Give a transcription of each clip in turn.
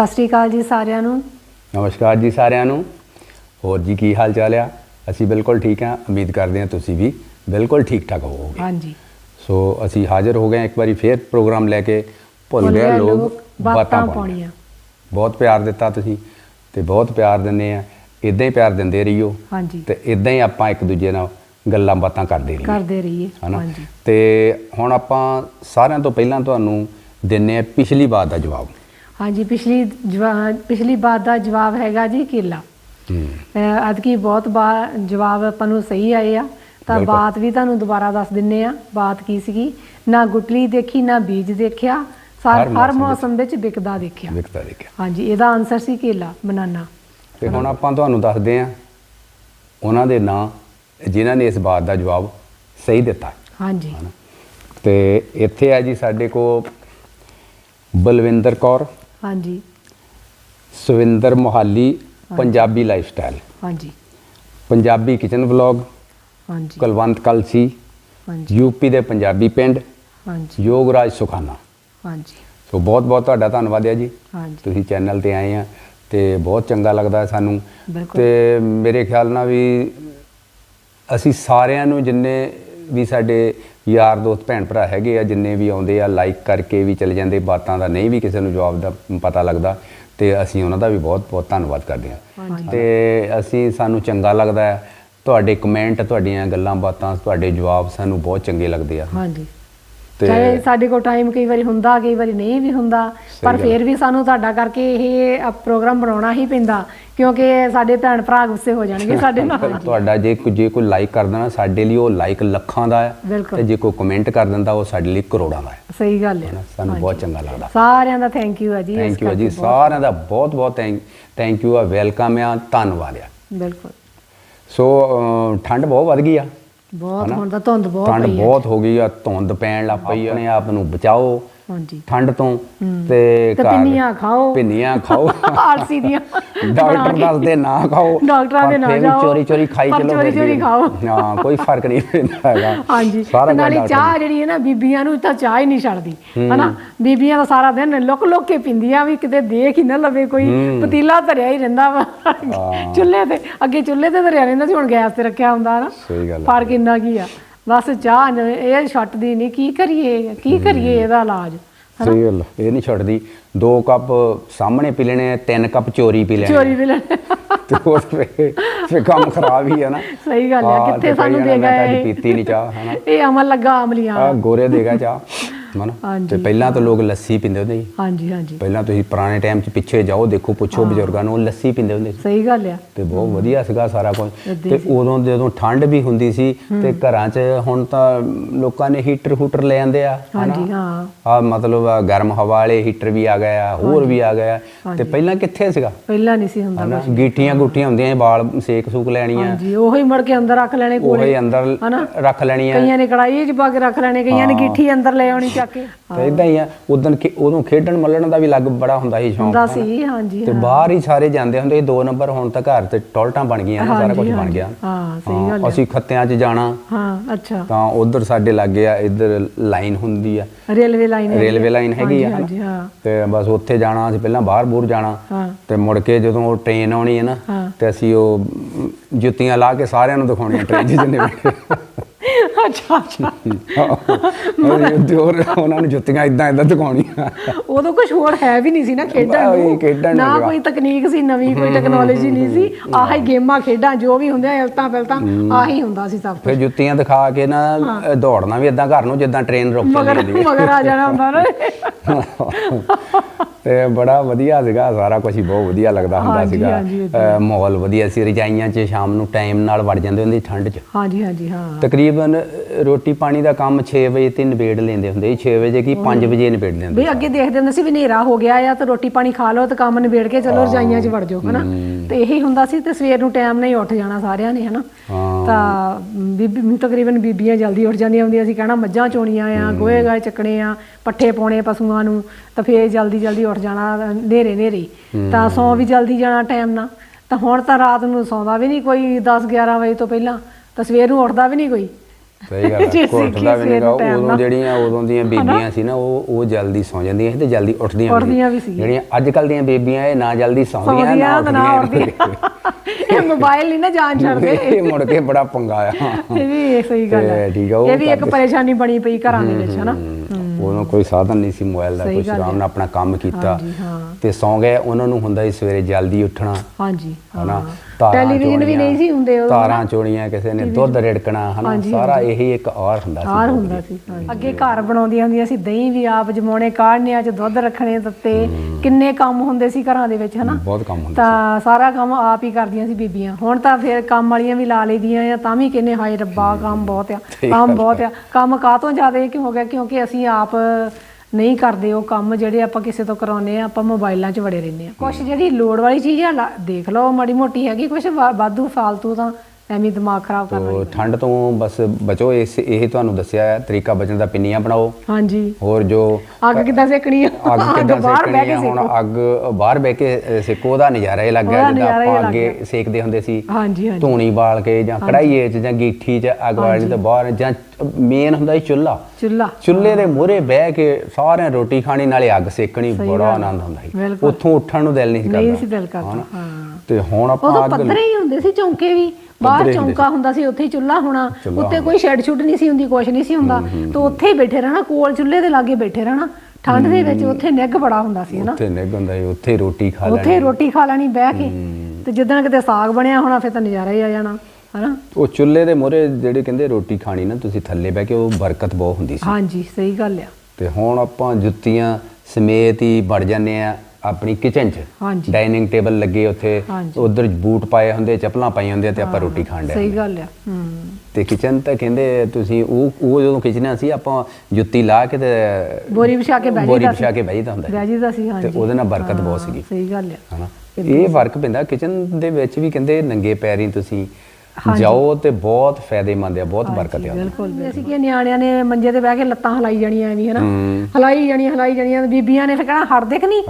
ਸਤਿ ਸ਼੍ਰੀ ਅਕਾਲ ਜੀ ਸਾਰਿਆਂ ਨੂੰ। ਨਮਸਕਾਰ ਜੀ ਸਾਰਿਆਂ ਨੂੰ। ਹੋਰ ਜੀ ਕੀ ਹਾਲ ਚਾਲ ਆ? ਅਸੀਂ ਬਿਲਕੁਲ ਠੀਕ ਹਾਂ ਉਮੀਦ ਕਰਦੇ ਹਾਂ ਤੁਸੀਂ ਵੀ ਬਿਲਕੁਲ ਠੀਕ ਠਾਕ ਹੋਵੋਗੇ। ਹਾਂਜੀ। ਸੋ ਅਸੀਂ ਹਾਜ਼ਰ ਹੋ ਗਏ ਇੱਕ ਵਾਰੀ ਫੇਰ ਪ੍ਰੋਗਰਾਮ ਲੈ ਕੇ ਭੁੱਲ ਗਏ ਲੋਕ ਬਾਤਾਂ ਪਾਉਣੀਆਂ। ਬਹੁਤ ਪਿਆਰ ਦਿੱਤਾ ਤੁਸੀਂ ਤੇ ਬਹੁਤ ਪਿਆਰ ਦਿੰਦੇ ਆ ਇਦਾਂ ਹੀ ਪਿਆਰ ਦਿੰਦੇ ਰਹੀਓ ਹਾਂਜੀ। ਤੇ ਇਦਾਂ ਹੀ ਆਪਾਂ ਇੱਕ ਦੂਜੇ ਨਾਲ ਗੱਲਾਂ ਬਾਤਾਂ ਕਰਦੇ ਰਹੀਏ। ਕਰਦੇ ਰਹੀਏ ਹਾਂਜੀ। ਤੇ ਹੁਣ ਆਪਾਂ ਸਾਰਿਆਂ ਤੋਂ ਪਹਿਲਾਂ ਤੁਹਾਨੂੰ ਦਿੰਨੇ ਆ ਪਿਛਲੀ ਬਾਤ ਦਾ ਜਵਾਬ। ਹਾਂਜੀ ਪਿਛਲੀ ਜਵਾ- ਪਿਛਲੀ ਬਾਤ ਦਾ ਜਵਾਬ ਹੈਗਾ ਜੀ ਕੇਲਾ। ਹੂੰ। ਅਦਕੀ ਬਹੁਤ ਬਾ ਜਵਾਬ ਆਪਾਂ ਨੂੰ ਸਹੀ ਆਏ ਆ। ਤਾਂ। ਬਾਤ ਵੀ ਤੁਹਾਨੂੰ ਦੁਬਾਰਾ ਦੱਸ ਦਿੰਨੇ ਆ। ਬਾਤ ਕੀ ਸੀਗੀ? ਨਾ ਗੁਟਲੀ ਦੇਖੀ ਨਾ ਬੀਜ ਦੇਖਿਆ। ਹਰ ਸਾਰ ਹਰ ਮੌਸਮ ਵਿੱਚ ਵਿਕਦਾ ਦੇਖਿਆ। ਵਿਕਤਾ ਦੇਖਿਆ। ਹਾਂਜੀ ਇਹਦਾ ਆਨਸਰ ਸੀ ਕੇਲਾ ਬਨਾਨਾ। ਤੇ ਹੁਣ ਆਪਾਂ ਤੁਹਾਨੂੰ ਦੱਸਦੇ ਹਾਂ ਉਹਨਾਂ ਦੇ ਨਾਂ ਜਿਨ੍ਹਾਂ ਨੇ ਇਸ ਬਾਤ ਦਾ ਜਵਾਬ ਸਹੀ ਦਿੱਤਾ। ਹਾਂਜੀ। ਤੇ ਇੱਥੇ ਹੈ ਜੀ ਸਾਡੇ ਕੋ ਬਲਵਿੰਦਰ ਕੌਰ ਹਾਂਜੀ। ਸੁਵਿੰਦਰ ਮੋਹਾਲੀ ਪੰਜਾਬੀ ਲਾਈਫ ਸਟਾਈਲ ਹਾਂਜੀ। ਪੰਜਾਬੀ ਕਿਚਨ ਵਲੌਗ ਹਾਂਜੀ। ਕੁਲਵੰਤ ਕਲਸੀ। ਹਾਂਜੀ। ਯੂਪੀ ਦੇ ਪੰਜਾਬੀ ਪਿੰਡ। ਹਾਂਜੀ। ਯੋਗਰਾਜ ਸੁਖਾਨਾ। ਹਾਂਜੀ। ਸੋ ਬਹੁਤ ਬਹੁਤ ਤੁਹਾਡਾ ਧੰਨਵਾਦ ਹੈ ਜੀ। ਹਾਂਜੀ। ਤੁਸੀਂ ਚੈਨਲ ਤੇ ਆਏ ਆ ਤੇ ਬਹੁਤ ਚੰਗਾ ਲੱਗਦਾ ਸਾਨੂੰ। ਤੇ ਮੇਰੇ ਖਿਆਲ ਨਾਲ ਵੀ ਅਸੀਂ ਸਾਰਿਆਂ ਨੂੰ ਜਿੰਨੇ ਵੀ ਸਾਡੇ ਯਾਰ ਦੋਸਤ ਭੈਣ ਭਰਾ ਹੈਗੇ ਆ ਜਿੰਨੇ ਵੀ ਆਉਂਦੇ ਆ ਲਾਈਕ ਕਰਕੇ ਵੀ ਚਲੇ ਜਾਂਦੇ ਬਾਤਾਂ ਦਾ ਨਹੀਂ ਵੀ ਕਿਸੇ ਨੂੰ ਜਵਾਬ ਦਾ ਪਤਾ ਲੱਗਦਾ ਤੇ ਅਸੀਂ ਉਹਨਾਂ ਦਾ ਵੀ ਬਹੁਤ ਬਹੁਤ ਧੰਨਵਾਦ ਕਰਦੇ ਹਾਂ। ਤੇ ਅਸੀਂ ਸਾਨੂੰ ਚੰਗਾ ਲੱਗਦਾ ਹੈ ਤੁਹਾਡੇ ਕਮੈਂਟ ਤੁਹਾਡੀਆਂ ਗੱਲਾਂ ਬਾਤਾਂ ਤੁਹਾਡੇ ਜਵਾਬ ਸਾਨੂੰ ਬਹੁਤ ਚੰਗੇ ਲੱਗਦੇ ਆ। ਹਾਂਜੀ। ਚਾਹੇ ਸਾਡੇ ਕੋਲ ਟਾਈਮ ਕਈ ਵਾਰੀ ਹੁੰਦਾ ਕਈ ਵਾਰੀ ਨਹੀਂ ਵੀ ਹੁੰਦਾ ਪਰ। ਫਿਰ ਵੀ ਸਾਨੂੰ ਤੁਹਾਡਾ ਕਰਕੇ ਇਹ ਪ੍ਰੋਗਰਾਮ ਬਣਾਉਣਾ ਹੀ ਪੈਂਦਾ ਕਿਉਂਕਿ ਸਾਡੇ ਭੈਣ ਭਰਾ ਗੁੱਸੇ ਹੋ ਜਾਣਗੇ ਸਾਡੇ ਨਾਲ। ਤੁਹਾਡਾ ਜੇ ਕੋਈ ਜੇ ਕੋਈ ਲਾਈਕ ਕਰ ਦੇਣਾ ਸਾਡੇ ਲਈ ਉਹ ਲਾਈਕ ਲੱਖਾਂ ਦਾ ਹੈ। ਤੇ ਜੇ ਕੋਈ ਕਮੈਂਟ ਕਰ ਦਿੰਦਾ ਉਹ ਸਾਡੇ ਲਈ ਕਰੋੜਾਂ ਦਾ ਹੈ। ਸਹੀ ਗੱਲ ਹੈ? ਸਾਨੂੰ ਬਹੁਤ ਚੰਗਾ ਲੱਗਦਾ। ਸਾਰਿਆਂ ਦਾ ਥੈਂਕ ਯੂ ਹੈ ਜੀ ਥੈਂਕ ਯੂ ਜੀ ਸਾਰਿਆਂ ਦਾ ਬਹੁਤ ਬਹੁਤ ਥੈਂਕ ਯੂ ਆ ਵੈਲਕਮ ਆ ਧੰਨਵਾਦ ਆ। ਬਿਲਕੁਲ। ਸੋ ਠੰਡ ਬਹੁਤ ਵੱਧ ਗਈ ਆ। ਬਹੁਤ? ਹੁਣ ਤਾਂ ਧੁੰਦ ਬਹੁਤ ਪਈ ਹੈ ਬਹੁਤ ਹੋ ਗਈ ਆ ਧੁੰਦ ਪੈਣ ਲੱਗ ਪਈ ਆ। ਆਪਣੇ ਆਪ ਨੂੰ ਬਚਾਓ। ਹਾਂਜੀ। ਠੰਡ ਤੋਂ ਤੇ ਪਿੰਨੀਆਂ ਖਾਓ। ਪਿੰਨੀਆਂ ਖਾਓ। ਆਲਸੀ ਦੀਆਂ। ਡਾਕਟਰ ਦੱਸਦੇ ਨਾ ਖਾਓ। ਡਾਕਟਰਾਂ ਦੇ ਨਾ ਜਾਓ। ਚੋਰੀ ਚੋਰੀ ਖਾਈ ਚਲੋ ਚੋਰੀ ਚੋਰੀ। ਖਾਓ। ਹਾਂ ਕੋਈ ਫ਼ਰਕ ਨਹੀਂ ਪੈਂਦਾ ਹੈਗਾ। ਹਾਂਜੀ। ਨਾਲੇ ਚਾਹ ਜਿਹੜੀ ਹੈ ਨਾ ਬੀਬੀਆਂ ਨੂੰ ਤਾਂ ਚਾਹ ਹੀ ਨਹੀਂ ਛੱਡਦੀ। ਹਨਾ? ਬੀਬੀਆਂ ਤਾਂ ਸਾਰਾ ਦਿਨ ਲੁਕ ਲੁਕ ਕੇ ਪਿੰਦੀਆਂ ਵੀ ਕਿਤੇ ਦੇਖ ਹੀ ਨਾ ਲਵੇ ਕੋਈ। ਪਤੀਲਾ ਧਰਿਆ ਹੀ ਰਹਿੰਦਾ ਵਾ। ਚੁੱਲ੍ਹੇ ਤੇ ਅੱਗੇ ਚੁੱਲ੍ਹੇ ਤੇ ਧਰਿਆ ਰਹਿੰਦਾ ਸੀ ਹੁਣ ਗੈਸ ਤੇ ਰੱਖਿਆ ਹੁੰਦਾ ਨਾ ਸਹੀ ਗੱਲ ਹੈ। ਫ਼ਰਕ ਇੰਨਾ ਕੀ ਆ। ਬਸ ਚਾਹ ਨ- ਇਹ ਛੱਟਦੀ ਨਹੀਂ ਕੀ ਕਰੀਏ? ਕੀ ਕਰੀਏ ਇਹਦਾ ਇਲਾਜ? ਸਹੀ ਗੱਲ ਇਹ ਨਹੀਂ ਛੱਡਦੀ। ਦੋ ਕੱਪ ਸਾਹਮਣੇ ਪੀ ਲੈਣੇ ਆ, ਤਿੰਨ ਕੱਪ ਚੋਰੀ ਪੀ ਲੈਣੇ। ਚੋਰੀ ਵੀ ਲੈ ਤੇ ਫੇ ਫੇ ਕੰਮ ਖਰਾਬ ਹੀ ਹੈ ਨਾ। ਸਹੀ ਗੱਲ ਆ ਹਾਂ, ਕਿੱਥੇ ਸਾਨੂੰ ਕਈ ਦੇ ਜਣੇ ਮੈਂ ਗਏ ਕਦੀ ਪੀਤੀ ਨਹੀਂ ਚਾਹ ਹਨਾ। ਇਹ ਅਮਲ ਲੱਗਾ ਅਮਲੀਆਂ। ਆ ਗੋਰੇ ਦੇਗਾ ਚਾਹ। ਹਾਂਜੀ। ਤੇ ਪਹਿਲਾਂ ਤਾਂ ਲੋਕ ਲੱਸੀ ਪੀਂਦੇ ਹੁੰਦੇ ਸੀ। ਹਾਂਜੀ ਹਾਂਜੀ। ਪਹਿਲਾਂ ਤੁਸੀਂ ਪੁਰਾਣੇ ਟਾਈਮ 'ਚ ਪਿੱਛੇ ਜਾਓ ਦੇਖੋ ਪੁੱਛੋ ਬਜ਼ੁਰਗਾਂ ਨੂੰ ਉਹ ਲੱਸੀ ਪੀਂਦੇ ਹੁੰਦੇ ਸੀ। ਸਹੀ ਗੱਲ ਆ। ਤੇ ਬਹੁਤ ਵਧੀਆ ਸੀਗਾ ਸਾਰਾ ਕੁਝ। ਤੇ ਉਦੋਂ ਜਦੋਂ ਠੰਡ ਵੀ ਹੁੰਦੀ ਸੀ ਤੇ ਘਰਾਂ 'ਚ ਹੁਣ ਤਾਂ ਲੋਕਾਂ ਨੇ ਹੀਟਰ ਹੂਟਰ ਲੈ ਆਂਦੇ ਆ ਹਾਂਜੀ ਹਾਂ। ਆ ਮਤਲਬ ਗਰਮ ਹਵਾ ਵਾਲੇ ਹੀਟਰ ਵੀ ਆ ਗਏ ਆ ਹੋਰ ਵੀ ਆ ਗਏ ਆ। ਤੇ ਪਹਿਲਾਂ ਕਿੱਥੇ ਸੀਗਾ? ਪਹਿਲਾਂ ਨਹੀਂ ਸੀ ਹੁੰਦਾ ਹਨਾ? ਗੀਠੀਆਂ ਗੁੱਟੀਆਂ ਹੁੰਦੀਆਂ ਬਾਲ ਸੇਕ ਸੂਕ ਲੈਣੀਆਂ। ਹਾਂਜੀ ਉਹੀ ਮੜ ਕੇ ਅੰਦਰ ਰੱਖ ਲੈਣੇ ਕੋਲੇ। ਉਹੇ ਅੰਦਰ? ਰੱਖ ਲੈਣੀਆਂ। ਕਈਆਂ ਨੇ ਕੜਾਈ 'ਚ ਪਾ ਕੇ ਰੱਖ ਲੈਣੇ ਕਈਆਂ ਨੇ ਗਿੱਠੀ ਅੰਦਰ ਲੈ ਆਉਣੀ ਚੱਕ ਕੇ? ਤੇ ਇਦਾਂ ਹੀ ਆ ਉਦੋਂ ਉਦੋਂ ਖੇਡਣ ਮੱਲਣ ਦਾ ਵੀ ਲੱਗ ਬੜਾ ਹੁੰਦਾ ਸੀ ਸ਼ੌਂਕ ਹੁੰਦਾ ਸੀ ਹਾਂਜੀ ਤੇ ਬਾਹਰ ਹੀ ਸਾਰੇ ਜਾਂਦੇ ਹੁੰਦੇ ਸੀ ਦੋ ਨੰਬਰ ਹੁਣ ਤਾਂ ਘਰ ਤੇ ਟੋਲਟਾਂ ਬਣ ਗਈਆਂ ਨਾ ਸਾਰਾ ਕੁਝ ਬਣ ਗਿਆ। ਹਾਂ ਸਹੀ ਗੱਲ ਅਸੀਂ ਖੱਤਿਆਂ 'ਚ ਜਾਣਾ ਹਾਂ ਅੱਛਾ। ਤਾਂ ਉਧਰ ਸਾਡੇ ਲੱਗੇ ਆ ਇੱਧਰ ਲਾਈਨ ਹੁੰਦੀ ਆ। ਰੇਲਵੇ ਲਾਈਨ ਰੇਲਵੇ ਲਾਈਨ ਹੈਗੀ ਆ? ਹਾਂਜੀ ਹਾਂ। ਤੇ ਬਸ ਉੱਥੇ ਜਾਣਾ ਅਸੀਂ ਪਹਿਲਾਂ ਬਾਹਰ ਬੂਰ ਜਾਣਾ ਹਾਂ। ਤੇ ਮੁੜ ਕੇ ਜਦੋਂ ਉਹ ਟ੍ਰੇਨ ਆਉਣੀ ਹੈ ਨਾ। ਤੇ ਅਸੀਂ ਉਹ ਜੁੱਤੀਆਂ ਲਾ ਕੇ ਸਾਰਿਆਂ ਨੂੰ ਦਿਖਾਉਣੀਆਂ ਟ੍ਰੇਨ 'ਚ ਜਿੰਨੇ ਬੈਠੇ ਅੱਛਾ ਅੱਛਾ। ਉਹ ਹੋਰ ਉਹਨਾਂ ਨੂੰ ਜੁੱਤੀਆਂ ਇਦਾਂ ਇਦਾਂ ਦਿਖਾਉਣੀਆਂ। ਉਦੋਂ ਕੁਝ ਹੋਰ ਹੈ ਵੀ ਨਹੀਂ ਸੀ ਨਾ ਖੇਡਣ ਉਹੀ ਨੂੰ। ਖੇਡਣ ਨਾ ਨੂੰ ਕੋਈ ਤਕਨੀਕ ਸੀ ਨਵੀਂ ਕੋਈ ਟੈਕਨੋਲੋਜੀ ਨਹੀਂ ਸੀ। ਆਹੀ ਗੇਮਾਂ ਖੇਡਾਂ ਜੋ ਵੀ ਹੁੰਦੇ ਆ ਆਹੀ ਹੁੰਦਾ ਸੀ ਸਭ ਫਿਰ ਜੁੱਤੀਆਂ ਦਿਖਾ ਕੇ ਨਾ ਦੌੜਨਾ ਵੀ ਇਦਾਂ ਘਰ ਨੂੰ ਜਿੱਦਾਂ ਟ੍ਰੇਨ ਰੁਕ ਮਗਰ ਜਾਂਦੀ ਮਗਰ ਆ ਜਾਣਾ ਹੁੰਦਾ ਨਾ। ਤੇ ਬੜਾ ਵਧੀਆ ਸੀਗਾ ਸਾਰਾ ਕੁਝ ਹੀ ਬਹੁਤ ਵਧੀਆ ਲੱਗਦਾ ਹੁੰਦਾ ਹਾਂਜੀ, ਸੀਗਾ। ਹਾਂਜੀ, ਇਹ ਅ, ਮਾਹੌਲ ਵਧੀਆ ਸੀ ਰਜਾਈਆਂ 'ਚ ਸ਼ਾਮ ਨੂੰ ਟਾਈਮ ਨਾਲ ਵੜ ਜਾਂਦੇ ਹੁੰਦੇ ਸੀ ਠੰਡ 'ਚ। ਹਾਂਜੀ ਹਾਂਜੀ ਹਾਂ। ਤਕਰੀਬਨ ਅ, ਰੋਟੀ ਪਾਣੀ ਦਾ ਕੰਮ 6 ਵਜੇ ਤੇ ਨਿਬੇੜ ਲੈਂਦੇ ਹੁੰਦੇ ਸੀ 6 ਵਜੇ ਕੀ 5 ਵਜੇ ਨਿਬੇੜ ਲੈਂਦੇ ਵੀ ਅੱਗੇ ਦੇਖਦੇ ਹੁੰਦੇ ਸੀ ਵੀ ਹਨੇਰਾ ਹੋ ਗਿਆ ਆ ਤੇ ਰੋਟੀ ਪਾਣੀ ਖਾ ਲਓ ਤੇ ਕੰਮ ਨਿਬੇੜ ਕੇ ਚਲੋ ਰਜਾਈਆਂ 'ਚ ਵੜ ਜਾਓ ਹਨਾ। ਤੇ ਇਹੀ ਹੁੰਦਾ ਸੀ ਤੇ ਸਵੇਰ ਨੂੰ ਟਾਈਮ ਨਾਲ ਹੀ ਉੱਠ ਜਾਣਾ ਸਾਰਿਆਂ ਨੇ ਹਨਾ। ਹਾਂ। ਤਾਂ ਬੀਬੀ ਤਕਰੀਬਨ ਬੀਬੀਆਂ ਜਲਦੀ ਉੱਠ ਜਾਂਦੀਆਂ ਹੁੰਦੀਆਂ ਸੀ ਕਹਿਣਾ ਮੱਝਾਂ ਚੋਣੀਆਂ ਆ ਗੋਹੇ ਗਾਏ ਚੱਕਣੇ ਆ ਪੱਠੇ ਪਾਉਣੇ ਪਸ਼ੂਆਂ ਨੂੰ ਤਾਂ ਫੇਰ ਜਲਦੀ ਜਲਦੀ ਉੱਠ ਜਾਣਾ ਨੇਰੇ ਨੇਰੇ ਤਾਂ ਸੌਂ ਵੀ ਜਲਦੀ ਜਾਣਾ ਟਾਈਮ ਨਾਲ। ਤਾਂ ਹੁਣ ਤਾਂ ਰਾਤ ਨੂੰ ਸੌਂਦਾ ਵੀ ਨਹੀਂ ਕੋਈ 10 11 ਵਜੇ ਤੋਂ ਪਹਿਲਾਂ ਤਾਂ ਸਵੇਰ ਨੂੰ ਉੱਠਦਾ ਵੀ ਨਹੀਂ ਕੋਈ। ਸਹੀ ਗੱਲ ਹੈ ਸਿੱਖੀ ਘੁੱਟਦਾ ਵੀ time ਉਦੋਂ। ਜਿਹੜੀਆਂ ਉਦੋਂ ਦੀਆਂ ਬੀਬੀਆਂ ਸੀ ਨਾ ਉਹ ਉਹ ਜਲਦੀ ਸੌਂ ਜਾਂਦੀਆਂ ਸੀ ਤੇ ਜਲਦੀ ਉੱਠਦੀਆਂ ਵੀ ਸੀ। ਜਿਹੜੀਆਂ ਅੱਜ ਕੱਲ ਦੀਆਂ ਬੀਬੀਆਂ ਇਹ ਨਾ ਜਲਦੀ ਸੌਂਦੀਆਂ ਨਾ ਉੱਠਦੀਆਂ। ਇਹ ਮੋਬਾਈਲ ਨਹੀਂ ਨਾ ਜਾਣ ਛੱਡਦੇ। ਇਹ ਮੁੜ ਕੇ ਬੜਾ ਪੰਗਾ ਆ। ਇਹ ਵੀ ਸਹੀ ਗੱਲ ਹੈ ਠੀਕ ਆ, ਉਹ ਇਹ ਵੀ ਇੱਕ। ਪਰੇਸ਼ਾਨੀ ਬਣੀ ਪਈ ਘਰਾਂ ਦੇ ਵਿੱਚ ਹਨਾ? ਉਦੋਂ ਕੋਈ ਸਾਧਨ ਨਹੀਂ ਸੀ ਮੋਬਾਈਲ ਦਾ ਗੱਲ ਆਰਾਮ। ਨਾਲ ਆਪਣਾ ਕੰਮ ਕੀਤਾ। ਤੇ ਸੌਂ ਗਏ ਉਹਨਾਂ ਨੂੰ ਹੁੰਦਾ ਸੀ ਸਵੇਰੇ ਜਲਦੀ ਉੱਠਣਾ। ਹਾਂਜੀ ਹਨਾ? ਟੈਲੀਵਿਜ਼ਨ ਵੀ ਨਹੀਂ ਸੀ ਹੁੰਦੇ ਉਦੋਂ ਤਾਰਾਂ ਚੋਣੀਆਂ ਕਿਸੇ ਨੇ ਦੁੱਧ ਰਿੜਕਣਾ ਹਨਾ? ਸਾਰਾ ਇਹੀ ਇੱਕ ਆਰ ਹੁੰਦਾ ਸੀ ਹਾਰ ਹੁੰਦਾ ਸੀ ਅੱਗੇ ਘਰ ਬਣਾਉਂਦੀਆਂ ਹੁੰਦੀਆਂ ਸੀ ਦਹੀਂ ਵੀ ਆਪ ਜਮਾਉਣੇ ਕਾੜਨਿਆਂ ਚ ਦੁੱਧ ਰੱਖਣੇ ਦਿੱਤੇ ਕਿੰਨੇ ਕੰਮ ਹੁੰਦੇ ਸੀ ਘਰਾਂ ਦੇ ਵਿੱਚ ਹਨਾ? ਬਹੁਤ ਕੰਮ ਹੁੰਦਾ ਤਾਂ ਸਾਰਾ ਕੰਮ ਆਪ ਹੀ ਕਰਦੀਆਂ ਸੀ ਬੀਬੀਆਂ। ਹੁਣ ਤਾਂ ਫਿਰ ਕੰਮ ਵਾਲੀਆਂ ਵੀ ਲਾ ਲਈਦੀਆਂ ਆ ਤਾਂ ਵੀ ਕਿੰਨੇ ਹਾਏ ਰੱਬਾ ਕੰਮ ਬਹੁਤ ਆ ਕੰਮ ਬਹੁਤ ਆ। ਕੰਮ ਕਾਹਤੋਂ ਜ਼ਿਆਦਾ ਕਿਉਂ ਹੋ ਗਿਆ? ਕਿਉਂਕਿ ਅਸੀਂ ਆਪ ਨਹੀਂ ਕਰਦੇ ਉਹ ਕੰਮ ਜਿਹੜੇ ਆਪਾਂ ਕਿਸੇ ਤੋਂ ਕਰਾਉਨੇ ਆ ਆਪਾਂ ਮੋਬਾਈਲਾਂ 'ਚ ਵੜੇ ਰਹਿੰਦੇ ਆ ਕੁਛ ਜਿਹੜੀ ਲੋੜ ਵਾਲੀ ਚੀਜ਼ ਆ, ਲਾ- ਦੇਖ ਲਓ, ਮਾੜੀ ਮੋਟੀ ਹੈਗੀ, ਕੁਛ ਵਾ- ਵਾਧੂ ਫਾਲਤੂ ਤਾਂ ਐਵੇਂ ਦਿਮਾਗ ਖਰਾਬ ਕਰਨ ਤੋ ਵਾਲੀ ਠੰਡ ਤੋਂ ਬਸ ਬਚੋ ਇਸ ਇਹ ਤੁਹਾਨੂੰ ਦੱਸਿਆ ਹੈ ਤਰੀਕਾ ਬਚਣ ਦਾ ਪਿੰਨੀਆਂ ਬਣਾਓ। ਹਾਂਜੀ। ਹੋਰ ਜੋ ਅੱਗ ਕਿੱਦਾਂ ਸੇਕਣੀ ਆ? ਅੱਗ ਕਿੱਦਾਂ ਬਾਹਰ ਬਹਿ ਸੇਕਣੀ ਕੇ ਆ? ਹੁਣ ਸੇਕੋ। ਅੱਗ ਬਾਹਰ ਬਹਿ ਕੇ ਸੇਕੋ ਉਹਦਾ ਨਜ਼ਾਰਾ ਹੀ ਲੱਗ ਗਿਆ ਉਹਦਾ ਜਿੱਦਾਂ ਨਜ਼ਾਰਾ ਹੀ ਆਪਾਂ ਲੱਗ ਅੱਗੇ ਸੇਕਦੇ ਹੁੰਦੇ ਸੀ। ਹਾਂਜੀ ਹਾਂਜੀ। ਧੂਣੀ ਬਾਲ ਕੇ ਜਾਂ ਕੜਾਈਏ 'ਚ ਜਾਂ ਗੀਠੀ 'ਚ ਅੱਗ ਬਾਲਣੀ ਤੇ ਬਾਹਰ ਜਾਂ ਮੇਨ ਹੁੰਦਾ ਸੀ ਚੁੱਲ੍ਹਾ। ਚੁੱਲਾ ਚੁੱਲ੍ਹੇ ਦੇ ਮੂਹਰੇ ਬਹਿ ਕੇ ਸਾਰਿਆਂ ਰੋਟੀ ਖਾਣੀ ਨਾਲੇ ਅੱਗ ਸੇਕਣੀ ਸਹੀ ਬੜਾ ਗੱਲ। ਆਨੰਦ ਹੁੰਦਾ ਸੀ। ਬਿਲਕੁਲ। ਉੱਥੋਂ ਉੱਠਣ ਨੂੰ ਦਿਲ ਨਹੀਂ ਸੀ ਕਰਦਾ। ਨਹੀਂ ਸੀ ਦਿਲ ਕਰਦਾ ਹਨਾ? ਹਾਂ। ਤੇ ਹੁਣ ਆਪਾਂ ਉਦੋਂ ਪੱਧਰੇ ਹੀ ਹੁੰਦੇ ਸੀ ਚੌਂਕੇ ਵੀ। ਬਾਹਰ ਚੌਂਕਾ ਹੁੰਦਾ ਸੀ ਉੱਥੇ ਚੁੱਲ੍ਹਾ ਹੋਣਾ। ਉੱਤੇ ਕੋਈ ਸ਼ੈੱਡ ਸ਼ੁੱਡ ਨਹੀਂ ਸੀ ਹੁੰਦੀ ਕੁਛ ਨਹੀਂ ਸੀ ਹੁੰਦਾ। ਤਾਂ ਉੱਥੇ ਹੀ ਬੈਠੇ ਰਹਿਣਾ ਕੋਲ ਚੁੱਲ੍ਹੇ ਦੇ ਲਾਗੇ ਬੈਠੇ ਰਹਿਣਾ। ਠੰਡ ਦੇ ਵਿੱਚ ਉੱਥੇ ਨਿੱਘ ਬੜਾ ਹੁੰਦਾ ਸੀ ਹਨਾ ਉੱਥੇ ਨਿੱਘ ਹੁੰਦਾ ਸੀ ਉੱਥੇ ਰੋਟੀ ਖਾ ਉੱਥੇ ਲੈਣੀ। ਹੀ ਰੋਟੀ ਖਾ ਲੈਣੀ ਬਹਿ ਕੇ। ਤੇ ਜਿੱਦਣ ਕਿਤੇ ਸਾਗ ਬਣਿਆ ਹੋਣਾ ਫਿਰ ਤਾਂ ਨਜ਼ਾਰਾ ਹੀ ਆ ਜਾਣਾ ਹਨਾ? ਉਹ ਚੁੱਲ੍ਹੇ ਦੇ ਮੂਹਰੇ ਜਿਹੜੇ ਕਹਿੰਦੇ ਰੋਟੀ ਖਾਣੀ ਨਾ ਤੁਸੀਂ ਥੱਲੇ ਬਹਿ ਕੇ ਉਹ ਬਰਕਤ ਬਹੁਤ ਹੁੰਦੀ ਸੀ। ਹਾਂਜੀ ਸਹੀ ਗੱਲ ਆ। ਤੇ ਹੁਣ ਆਪਾਂ ਜੁੱਤੀਆਂ ਸਮੇਤ ਹੀ ਵੜ ਜਾਂਦੇ ਆ। ਆਪਣੀ ਕਿਚਨ 'ਚ। ਹਾਂਜੀ। ਡਾਈਨਿੰਗ ਟੇਬਲ ਲੱਗੇ ਉੱਥੇ। ਉਧਰ ਬੂਟ ਪਾਏ ਹੁੰਦੇ ਚੱਪਲਾਂ ਪਾਈਆਂ ਹੁੰਦੀਆਂ ਤੇ ਆਪਾਂ ਰੋਟੀ ਖਾਣ ਸਹੀ ਦੇ ਗੱਲ ਆ ਹੂੰ। ਤੇ ਕਿਚਨ ਤਾਂ ਕਹਿੰਦੇ ਤੁਸੀਂ ਉਹ ਉਹ ਜਦੋਂ ਕਿਚਨਾਂ ਸੀ ਆਪਾਂ ਜੁੱਤੀ ਲਾ ਕੇ ਤੇ ਬੋਰੀ ਵਿਛਾ ਕੇ ਬਹਿ ਬੋਰੀ ਵਿਛਾ ਕੇ ਬਹਿ ਜਾਂਦਾ ਹੁੰਦਾ ਸੀ। ਬਹਿ ਜਾਈਦਾ ਸੀ ਹਾਂਜੀ। ਤੇ ਉਹਦੇ ਨਾਲ ਬਰਕਤ ਬਹੁਤ ਸੀਗੀ। ਸਹੀ ਗੱਲ ਆ। ਹਨਾ। ਇਹ ਫ਼ਰਕ ਪੈਂਦਾ ਕਿਚਨ ਦੇ ਵਿੱਚ ਵੀ ਕਹਿੰਦੇ ਨੰਗੇ ਪੈਰੀ ਤੁਸੀਂ। ਜਾਓ ਤੇ ਬਹੁਤ ਫਾਇਦੇਮੰਦ ਆ ਬਹੁਤ ਬਰਕਤ ਆ। ਬਿਲਕੁਲ ਅਸੀਂ ਕਿ ਨਿਆਣਿਆਂ ਨੇ ਮੰਜੇ ਤੇ ਬਹਿ ਕੇ ਲੱਤਾਂ ਹਲਾਈ ਜਾਣੀਆਂ ਐਵੇਂ ਹਨਾ। ਹਲਾਈ ਜਾਣੀਆਂ ਹਲਾਈ ਜਾਣੀਆਂ ਬੀਬੀਆਂ ਨੇ ਫਿਰ ਕਹਿਣਾ ਹਟਦੇ ਕਿ ਨਹੀਂ।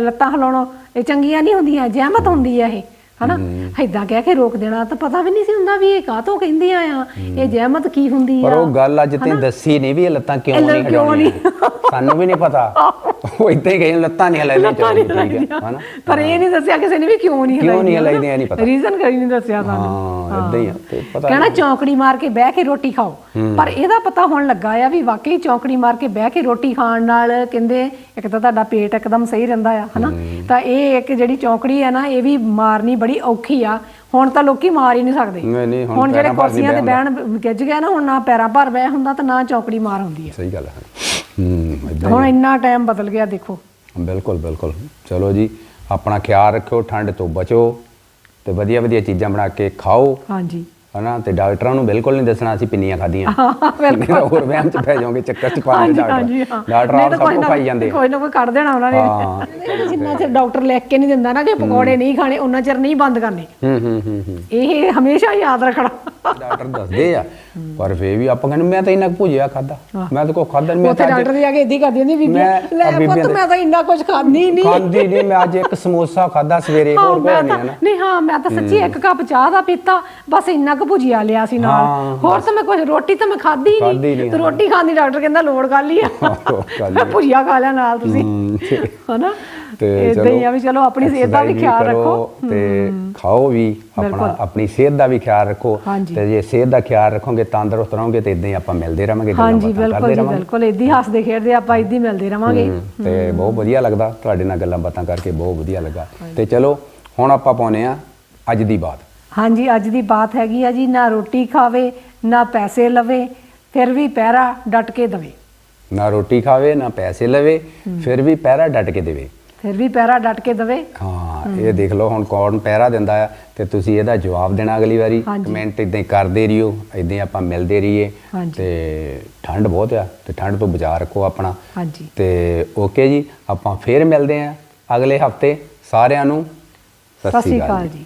ਲੱਤਾਂ ਹਲਾਉਣੋਂ ਇਹ ਚੰਗੀਆਂ ਨਹੀਂ ਹੁੰਦੀਆਂ ਜਹਿਮਤ ਹੁੰਦੀ ਆ ਇਹ। ਹਨਾ? ਏਦਾਂ ਕਹਿ ਕੇ ਰੋਕ ਦੇਣਾ ਤਾਂ ਪਤਾ ਵੀ ਨਹੀਂ ਸੀ ਹੁੰਦਾ ਵੀ ਇਹ ਕਾਹਤੋਂ ਕਹਿੰਦੀਆਂ ਆ ਇਹ ਜਹਿਮਤ ਕੀ ਹੁੰਦੀ ਆ ਪਰ ਉਹ ਗੱਲ ਅੱਜ ਤੇ ਦੱਸੀ ਨਹੀਂ ਵੀ ਇਹ ਲੱਤਾਂ ਕਿਉਂ ਨਹੀਂ ਹਟਾਉਣੀਆਂ ਸਾਨੂੰ ਵੀ ਨਹੀਂ ਪਤਾ। ਉਹ ਇੱਦਾਂ ਹੀ ਕਹੇ ਲੱਤਾਂ ਨਹੀਂ ਹਲਾਈਆਂ। ਚਾਹੀਦੀਆਂ ਹਲਾਈਆਂ ਹਨਾ? ਪਰ ਇਹ ਨਹੀਂ ਦੱਸਿਆ ਕਿਸੇ ਨੇ ਵੀ ਕਿਉਂ ਨਹੀਂ ਕਿਉਂ ਨਹੀਂ ਹਲਾਈਦੀਆਂ ਇਹ ਨਹੀਂ ਪਤਾ। ਰੀਜ਼ਨ ਕਰੀ ਨਹੀਂ ਦੱਸਿਆ ਸਾਨੂੰ। ਹਾਂ ਇਦਾਂ ਹੀ ਆ ਤੇ ਪਤਾ ਕਹਿਣਾ ਚੌਂਕੜੀ ਮਾਰ ਕੇ ਬਹਿ ਕੇ ਰੋਟੀ ਖਾਓ। ਪਰ ਇਹਦਾ ਪਤਾ ਹੁਣ ਲੱਗਾ ਆ ਵੀ ਵਾਕਈ ਚੌਂਕੜੀ ਮਾਰ ਕੇ ਬਹਿ ਕੇ ਰੋਟੀ ਖਾਣ ਨਾਲ ਕਹਿੰਦੇ ਇੱਕ ਤਾਂ ਤੁਹਾਡਾ ਪੇਟ ਇੱਕਦਮ ਸਹੀ ਰਹਿੰਦਾ ਆ ਹਨਾ? ਤਾਂ ਇਹ ਇੱਕ ਜਿਹੜੀ ਚੌਂਕੜੀ ਆ ਨਾ ਇਹ ਵੀ ਮਾਰਨੀ ਬੜੀ ਔਖੀ ਆ। ਹੁਣ ਤਾਂ ਲੋਕੀ ਮਾਰ ਹੀ ਨਹੀਂ ਸਕਦੇ। ਨਹੀਂ ਨਹੀਂ ਹੁਣ ਜਿਹੜੇ ਪੈਰਾਂ ਭਾਰ ਨਹੀਂ ਕੁਰਸੀਆਂ ਤੇ ਬਹਿ ਬਹਿਣ ਗਿੱਜ ਗਿਆ ਨਾ ਹੁਣ ਨਾ ਪੈਰਾਂ ਭਰ ਬਹਿ ਹੁੰਦਾ ਤੇ ਨਾ ਚੌਂਕੜੀ ਮਾਰ ਹੁੰਦੀ ਆ। ਸਹੀ ਗੱਲ ਹੈ। ਹੂੰ ਹੁਣ ਇੰਨਾ ਟਾਈਮ ਬਦਲ ਗਿਆ ਦੇਖੋ। ਬਿਲਕੁਲ ਬਿਲਕੁਲ। ਚਲੋ ਜੀ ਆਪਣਾ ਖਿਆਲ ਰੱਖਿਓ ਠੰਡ ਤੋਂ ਬਚੋ ਤੇ ਵਧੀਆ ਵਧੀਆ ਚੀਜ਼ਾਂ ਬਣਾ ਕੇ ਖਾਓ। ਹਾਂਜੀ। ਹਨਾ ਤੇ ਡਾਕਟਰਾਂ ਨੂੰ ਬਿਲਕੁਲ ਨਹੀਂ ਦੱਸਣਾ ਅਸੀਂ ਪਿੰਨੀਆਂ ਖਾਧੀਆਂ। ਬਿਲਕੁਲ। ਹੋਰ ਵਹਿਮ ਚ ਪੈ ਜਾਓਗੇ ਚੱਕਰ ਚ ਪਾ ਕੇ ਡਾਕਟਰ। ਹਾਂ। ਆਪ ਸਭ ਨਾ ਖਾਈ ਜਾਂਦੇ ਕੋਈ ਨਾ ਕੋਈ ਕੱਢ ਦੇਣਾ ਉਹਨਾਂ ਹਾਂ। ਨੇ ਜਿੰਨਾ ਚਿਰ ਡਾਕਟਰ ਲਿਖ ਕੇ ਨਹੀਂ ਦਿੰਦਾ ਨਾ ਕਿ ਪਕੌੜੇ ਨਹੀਂ ਖਾਣੇ ਉਹਨਾਂ ਚਿਰ ਨਹੀਂ ਬੰਦ ਕਰਨੇ। ਹੂੰ ਹੂੰ ਹੂੰ ਹੂੰ। ਇਹ ਹਮੇਸ਼ਾ ਯਾਦ ਰੱਖਣਾ। ਡਾਕਟਰ ਦੱਸਦੇ ਆ ਪਰ ਫੇਰ ਵੀ ਆਪਾਂ ਕਹਿੰਦੇ ਮੈਂ ਤਾਂ ਇੰਨਾ ਕੁ ਭੁਜਿਆ ਖਾਦਾ ਮੈਂ ਤਾਂ ਕੋਈ ਖਾਦਾ ਨਹੀਂ ਮੈਂ ਤਾਂ ਡਾਕਟਰ ਦੇ ਆ ਕੇ ਇਦਾਂ ਕਰਦੀ ਹੁੰਦੀ ਬੀਬੀ ਮੈਂ- ਲੈ ਪੁੱਤ ਮੈਂ ਤਾਂ ਇੰਨਾ ਕੁਝ ਖਾਂਦੀ ਨਹੀਂ ਖਾਂਦੀ ਨਹੀਂ ਮੈਂ ਅੱਜ ਇੱਕ ਸਮੋਸਾ ਖਾਦਾ ਸਵੇਰੇ ਹਾਂ ਹੋਰ ਕੋਈ ਹੈ ਨਾ ਨਹੀਂ ਹਾਂ ਮੈਂ ਤਾਂ ਸੱਚੀ ਇੱਕ ਕੱਪ ਚਾਹ ਦਾ ਪੀਤਾ ਬਸ ਇੰਨਾ ਕੁ ਭੁਜੀਆ ਲਿਆ ਸੀ ਨਾਲ। ਹੋਰ ਤਾਂ ਮੈਂ ਕੁਝ ਰੋਟੀ ਤਾਂ ਮੈਂ ਖਾਧੀ ਨਹੀਂ। ਤੇ ਰੋਟੀ ਖਾਣ ਦੀ ਡਾਕਟਰ ਕਹਿੰਦਾ ਲੋੜ ਕਰ ਲਈ ਆ। ਭੁਜੀਆ ਖਾ ਲਿਆ ਨਾਲ ਤੁਸੀਂ। ਹਨਾ? ਤੇ ਇਦਾਂ ਹੀ ਆ ਵੀ ਚਲੋ ਆਪਣੀ ਸਿਹਤ ਦਾ ਵੀ ਖਿਆਲ ਰੱਖੋ। ਤੇ ਖਾਓ ਵੀ ਆਪਣਾ। ਆਪਣੀ ਸਿਹਤ ਦਾ ਵੀ ਖਿਆਲ ਰੱਖੋ। ਤੇ ਜੇ ਸਿਹਤ ਦਾ ਖਿਆਲ ਰੱਖੋਗੇ ਤੰਦਰੁਸਤ ਰਹੋਗੇ ਤੇ ਇਦਾਂ ਹੀ ਆਪਾਂ ਮਿਲਦੇ ਰਵਾਂਗੇ ਹਾਂਜੀ ਬਿਲਕੁਲ ਜੀ ਬਿਲਕੁਲ। ਇਦਾਂ ਹੀ ਹੱਸਦੇ ਖੇਡਦੇ ਆਪਾਂ ਇਦਾਂ ਹੀ ਮਿਲਦੇ ਰਵਾਂਗੇ ਤੇ ਬਹੁਤ ਵਧੀਆ ਲੱਗਦਾ ਤੁਹਾਡੇ ਨਾਲ ਗੱਲਾਂ ਬਾਤਾਂ ਕਰਕੇ ਬਹੁਤ ਵਧੀਆ ਲੱਗਾ। ਤੇ ਚਲੋ ਹੁਣ ਆਪਾਂ ਪਾਉਨੇ ਆ ਅੱਜ ਦੀ ਬਾਤ। ਹਾਂਜੀ ਅੱਜ ਦੀ ਬਾਤ ਹੈਗੀ ਆ ਜੀ ਨਾ ਰੋਟੀ ਖਾਵੇ ਨਾ ਪੈਸੇ ਲਵੇ ਫਿਰ ਵੀ ਪਹਿਰਾ ਡਟ ਕੇ ਦਵੇ। ਨਾ ਰੋਟੀ ਖਾਵੇ ਨਾ ਪੈਸੇ ਲਵੇ ਫਿਰ ਵੀ ਪਹਿਰਾ ਡਟ ਕੇ ਦੇਵੇ। ਫਿਰ ਵੀ ਪਹਿਰਾ ਡਟ ਕੇ ਦਵੇ। ਹਾਂ ਇਹ ਦੇਖ ਲਓ ਹੁਣ ਕੌਣ ਪਹਿਰਾ ਦਿੰਦਾ ਆ ਤੇ ਤੁਸੀਂ ਇਹਦਾ ਜਵਾਬ ਦੇਣਾ ਅਗਲੀ ਵਾਰੀ। ਕਮੈਂਟ ਇਦਾਂ ਹੀ ਕਰਦੇ ਰਹੀਓ ਇਦਾਂ ਹੀ ਆਪਾਂ ਮਿਲਦੇ ਰਹੀਏ। ਤੇ ਠੰਡ ਬਹੁਤ ਆ ਤੇ ਠੰਡ ਤੋਂ ਬਚਾ ਰੱਖੋ ਆਪਣਾ। ਹਾਂਜੀ। ਤੇ ਓਕੇ ਜੀ ਆਪਾਂ ਫੇਰ ਮਿਲਦੇ ਆ ਅਗਲੇ ਹਫ਼ਤੇ ਸਾਰਿਆਂ ਨੂੰ। ਸਤਿ ਸ਼੍ਰੀ ਅਕਾਲ ਜੀ।